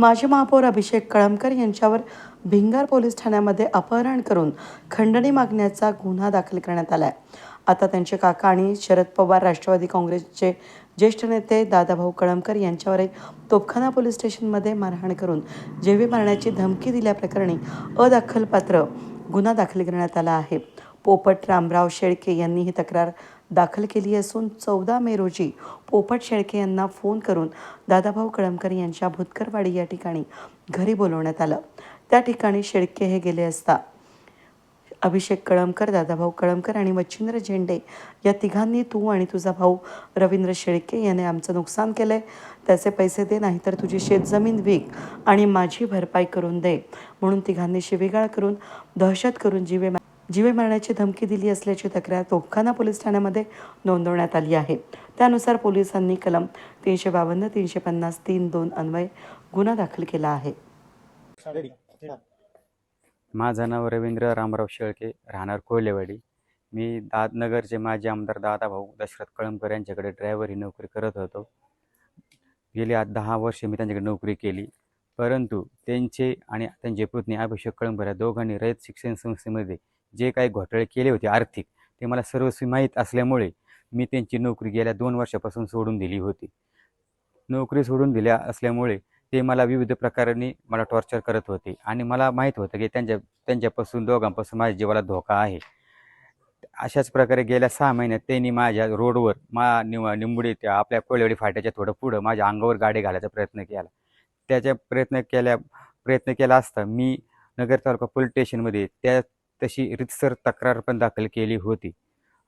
माजी महापौर अभिषेक कळमकर यांच्यावर भिंगार पोलीस ठाण्यामध्ये अपहरण करून खंडणी मागण्याचा गुन्हा दाखल करण्यात आला आहे आता त्यांचे काका आणि शरद पवार राष्ट्रवादी काँग्रेसचे ज्येष्ठ नेते दादाभाऊ कळमकर यांच्यावर एक तोपखाना पोलीस स्टेशनमध्ये मारहाण करून जेवी मारण्याची धमकी दिल्याप्रकरणी अदाखलपात्र गुन्हा दाखल करण्यात आला आहे. पोपट रामराव शेळके यांनी ही तक्रार दाखल केली असून चौदा मे रोजी पोपट शेळके यांना फोन करून दादाभाऊ कळमकर यांच्या भुतकरवाडी या ठिकाणी घरी बोलवण्यात आलं. त्या ठिकाणी शेळके हे गेले असता अभिषेक कळमकर दादाभाऊ कळमकर आणि मच्छिंद्र झेंडे या तिघांनी तू आणि तुझा भाऊ रवींद्र शेळके याने आमचं नुकसान केलंय. त्याचे पैसे दे नाहीतर तुझी शेतजमीन विक आणि माझी भरपाई करून दे म्हणून तिघांनी शिवीगाळ करून दहशत करून जीवे जीवे मारण्याची धमकी दिली असल्याची तक्रार तोफखाना पोलीस ठाण्यामध्ये नोंदवण्यात आली आहे. त्यानुसार पोलिसांनी कलम तीनशे बावन्न तीनशे पन्नास तीन दोन अन्वय गुन्हा दाखल केला आहे. माझं नाव रवींद्र रामराव शेळके राहणार कोयलेवाडी. मी दादनगरचे माजी आमदार दादाभाऊ दशरथ कळमकर यांच्याकडे ड्रायव्हर ही नोकरी करत होतो. गेली आज दहा वर्षे मी त्यांच्याकडे नोकरी केली. परंतु त्यांचे आणि त्यांचे पत्नी अभिषेक कळमकर या दोघांनी रयत शिक्षण संस्थेमध्ये जे काही घोटाळे केले होते आर्थिक ते मला सर्वस्वी माहीत असल्यामुळे मी त्यांची नोकरी गेल्या दोन वर्षापासून सोडून दिली होती. नोकरी सोडून दिल्या असल्यामुळे ते मला विविध प्रकारांनी मला टॉर्चर करत होते आणि मला माहीत होतं की त्यांच्या त्यांच्यापासून दोघांपासून माझ्या जीवाला धोका आहे. अशाच प्रकारे गेल्या सहा महिन्यात त्यांनी माझ्या रोडवर मा निव निंबुडी त्या आपल्या कोळेवाडी फाट्याच्या थोडं पुढं माझ्या अंगावर गाडी घालायचा प्रयत्न केला. त्याच्या प्रयत्न केल्या प्रयत्न केला असता मी नगर तालुका पोलीस स्टेशनमध्ये त्या तशी रितसर तक्रार पण दाखल केली होती.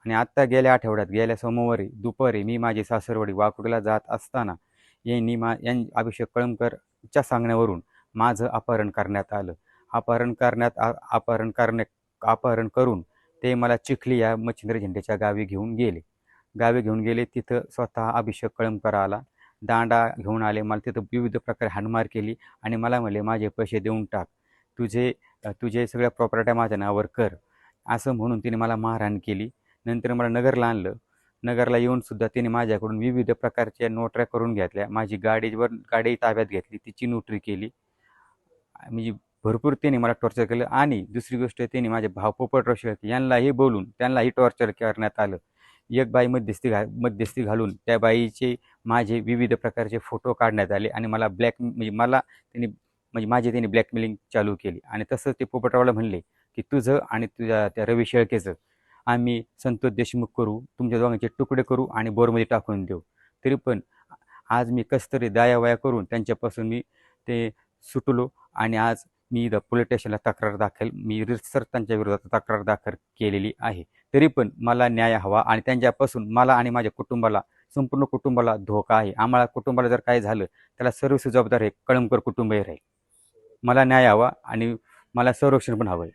आणि आत्ता गेल्या आठवड्यात गेल्या सोमवारी दुपारी मी माझी सासरवाडी वाकुडला जात असताना यांनी मा यां अभिषेक कळमकरच्या सांगण्यावरून माझं अपहरण करण्यात आलं. अपहरण करण्यात आ अपहरण करण्या अपहरण करून ते मला चिखली या मच्छिंद्र झेंडेच्या गावी घेऊन गेले. गावी घेऊन गेले तिथं स्वतः अभिषेक कळमकर आला. दांडा घेऊन आले मला तिथं विविध प्रकारे हाणमार केली आणि मला म्हणले माझे पैसे देऊन टाक. तुझे तुझे सगळ्या प्रॉपर्ट्या माझ्या नावावर कर. असं म्हणून तिने मला मारहाण केली. नंतर मला नगरला आणलं. नगरला येऊन सुद्धा तिने माझ्याकडून विविध प्रकारच्या नोटऱ्या करून घेतल्या. माझी गाडीवर गाडी ताब्यात घेतली. तिची नोटरी केली. म्हणजे भरपूर त्याने मला टॉर्चर केलं. आणि दुसरी गोष्ट त्याने माझे भाव पोपट रोशळ यांनाही बोलून त्यांनाही टॉर्चर करण्यात आलं. एक बाई मध्यस्थी घा मध्यस्थी घालून त्या बाईचे माझे विविध प्रकारचे फोटो काढण्यात आले. आणि मला ब्लॅक म्हणजे मला त्यांनी म्हणजे माझी त्यांनी ब्लॅकमेलिंग चालू केली. आणि तसंच ते पोपटरावला म्हणले की तुझं आणि तुझ्या त्या रवी शेळकेचं आम्ही संतोष देशमुख करू तुमच्या दोघांचे तुकडे करू आणि बोरमध्ये टाकून देऊ. तरी पण आज मी कसतरी दायावाया करून त्यांच्यापासून मी ते सुटलो आणि आज मी इथं पोलीस स्टेशनला तक्रार दाखल मी रिसर त्यांच्या विरोधात तक्रार दाखल केलेली आहे. तरी पण मला न्याय हवा आणि त्यांच्यापासून मला आणि माझ्या कुटुंबाला संपूर्ण कुटुंबाला धोका आहे. आम्हाला कुटुंबाला जर काय झालं त्याला सर्व जबाबदार हे कळमकर कुटुंबही राहील. मला न्याय हवा आणि मला संरक्षण पण हवं आहे